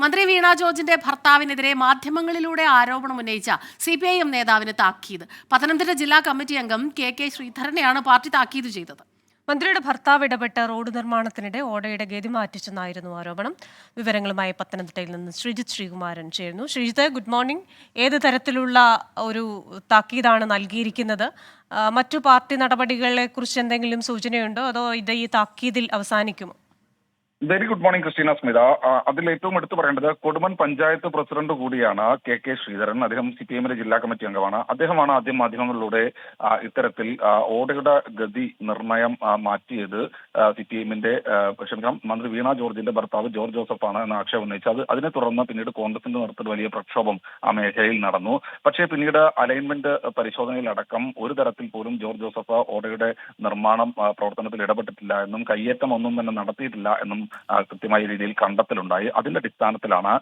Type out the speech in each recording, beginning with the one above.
മന്ത്രി വീണ ജോർജിന്റെ ഭർത്താവിനെതിരെ മാധ്യമങ്ങളിലൂടെ ആരോപണം ഉന്നയിച്ച സി പി ഐ എം നേതാവിന് താക്കീത്. പത്തനംതിട്ട ജില്ലാ കമ്മിറ്റി അംഗം കെ കെ ശ്രീധരനെയാണ് പാർട്ടി താക്കീത് ചെയ്തത്. മന്ത്രിയുടെ ഭർത്താവ് ഇടപെട്ട റോഡ് നിർമ്മാണത്തിനിടെ ഓടയുടെ ഗതി മാറ്റിച്ചെന്നായിരുന്നു ആരോപണം. വിവരങ്ങളുമായി പത്തനംതിട്ടയിൽ നിന്ന് ശ്രീജിത്ത് ശ്രീകുമാരൻ ചേരുന്നു. Sreejith good morning. ഏത് തരത്തിലുള്ള ഒരു താക്കീതാണ് നൽകിയിരിക്കുന്നത്? മറ്റു പാർട്ടി നടപടികളെ കുറിച്ച് എന്തെങ്കിലും സൂചനയുണ്ടോ? അതോ ഇത് ഈ താക്കീതിൽ അവസാനിക്കുമോ? Very good morning Christina Smitha അതിൽ ഏറ്റവും എടുത്തു പറയേണ്ടത് കൊടുമൻ പഞ്ചായത്ത് പ്രസിഡന്റ് കൂടിയാണ് കെ കെ ശ്രീധരൻ. അദ്ദേഹം സി പി എമ്മിന്റെ ജില്ലാ കമ്മിറ്റി അംഗമാണ്. അദ്ദേഹമാണ് ആദ്യം മാധ്യമങ്ങളിലൂടെ ഇത്തരത്തിൽ ഓടയുടെ ഗതി നിർണയം മാറ്റിയത് സി പി എമ്മിന്റെ ക്ഷമിക്കണം മന്ത്രി വീണ ജോർജിന്റെ ഭർത്താവ് ജോർജ് ജോസഫാണ് എന്ന ആക്ഷേപം ഉന്നയിച്ചത്. അത് അതിനെ തുടർന്ന് പിന്നീട് കോൺഗ്രസിന്റെ നേതൃത്വത്തിൽ വലിയ പ്രക്ഷോഭം ആ മേഖലയിൽ നടന്നു. പക്ഷേ പിന്നീട് അലൈൻമെന്റ് പരിശോധനയിലടക്കം ഒരു തരത്തിൽ പോലും ജോർജ് ജോസഫ് ഓടയുടെ നിർമ്മാണം പ്രവർത്തനത്തിൽ ഇടപെട്ടിട്ടില്ല എന്നും കയ്യേറ്റം ഒന്നും തന്നെ നടത്തിയിട്ടില്ല എന്നും കൃത്യമായ രീതിയിൽ കണ്ടെത്തലുണ്ടായി. അതിന്റെ അടിസ്ഥാനത്തിലാണ്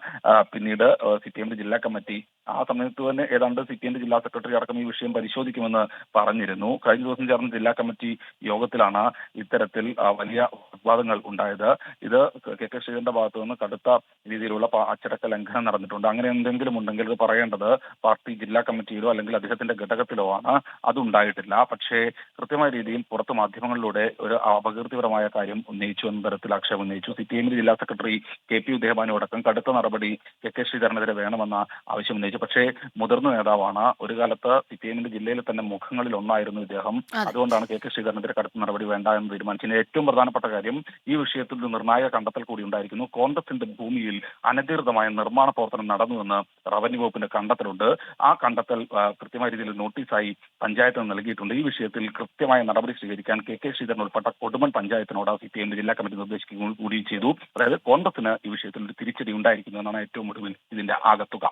പിന്നീട് സി പി ജില്ലാ കമ്മിറ്റി ആ സമയത്ത് തന്നെ ഏതാണ്ട് സി പി ജില്ലാ സെക്രട്ടറി അടക്കം ഈ വിഷയം പരിശോധിക്കുമെന്ന് പറഞ്ഞിരുന്നു. കഴിഞ്ഞ ദിവസം ചേർന്ന ജില്ലാ കമ്മിറ്റി യോഗത്തിലാണ് ഇത്തരത്തിൽ വലിയ വിവാദങ്ങൾ ഉണ്ടായത്. ഇത് കെ കെ ശ്രീധരന്റെ ഭാഗത്തു നിന്ന് കടുത്ത രീതിയിലുള്ള അച്ചടക്ക ലംഘനം നടന്നിട്ടുണ്ട്. അങ്ങനെ എന്തെങ്കിലും ഉണ്ടെങ്കിൽ ഇത് പറയേണ്ടത് പാർട്ടി ജില്ലാ കമ്മിറ്റിയിലോ അല്ലെങ്കിൽ അദ്ദേഹത്തിന്റെ ഘടകത്തിലോ ആണ്. അതുണ്ടായിട്ടില്ല പക്ഷേ കൃത്യമായ രീതിയിൽ പുറത്ത് മാധ്യമങ്ങളിലൂടെ ഒരു അപകീർത്തിപരമായ കാര്യം ഉന്നയിച്ചു എന്ന തരത്തിൽ ആക്ഷേപം ഉന്നയിച്ചു. സി പി എമ്മിന്റെ ജില്ലാ സെക്രട്ടറി കെ പി ഉദ്ദേഹബാനോടക്കം കടുത്ത നടപടി കെ കെ ശ്രീധരനെതിരെ വേണമെന്ന ആവശ്യം ഉന്നയിച്ചു. പക്ഷേ മുതിർന്ന നേതാവാണ്. ഒരു കാലത്ത് സി പി എമ്മിന്റെ ജില്ലയിലെ തന്നെ മുഖങ്ങളിൽ ഒന്നായിരുന്നു ഇദ്ദേഹം. അതുകൊണ്ടാണ് കെ കെ ശ്രീധരനെതിരെ കടുത്ത നടപടി വേണ്ട എന്ന് തീരുമാനിച്ചത്. ഏറ്റവും പ്രധാനപ്പെട്ട കാര്യം ഈ വിഷയത്തിൽ നിർണായക കണ്ടെത്തൽ കൂടി ഉണ്ടായിരിക്കുന്നു. കോൺഗ്രസിന്റെ ഭൂമിയിൽ അനധികൃതമായ നിർമ്മാണ പ്രവർത്തനം നടന്നുവെന്ന് റവന്യൂ വകുപ്പിന്റെ കണ്ടെത്തലുണ്ട്. ആ കണ്ടെത്തൽ കൃത്യമായ രീതിയിൽ നോട്ടീസായി പഞ്ചായത്തിന് നൽകിയിട്ടുണ്ട്. ഈ വിഷയത്തിൽ കൃത്യമായ നടപടി സ്വീകരിക്കാൻ കെ. കെ. ശ്രീധരൻ ഉൾപ്പെട്ട കൊടുമൺ പഞ്ചായത്തിനോട് സി പി എം ജില്ലാ കമ്മിറ്റി നിർദ്ദേശിക്കുകയും കൂടി ചെയ്തു. അതായത് കോൺഗ്രസിന് ഈ വിഷയത്തിൽ ഒരു തിരിച്ചടി ഉണ്ടായിരിക്കുന്നു എന്നാണ് ഏറ്റവും ഒടുവിൽ ഇതിന്റെ ആകത്തുക.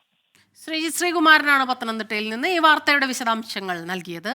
ശ്രീജിത് ശ്രീകുമാരനാണ് പത്തനംതിട്ടയിൽ നിന്ന് ഈ വാർത്തയുടെ വിശദാംശങ്ങൾ നൽകിയത്.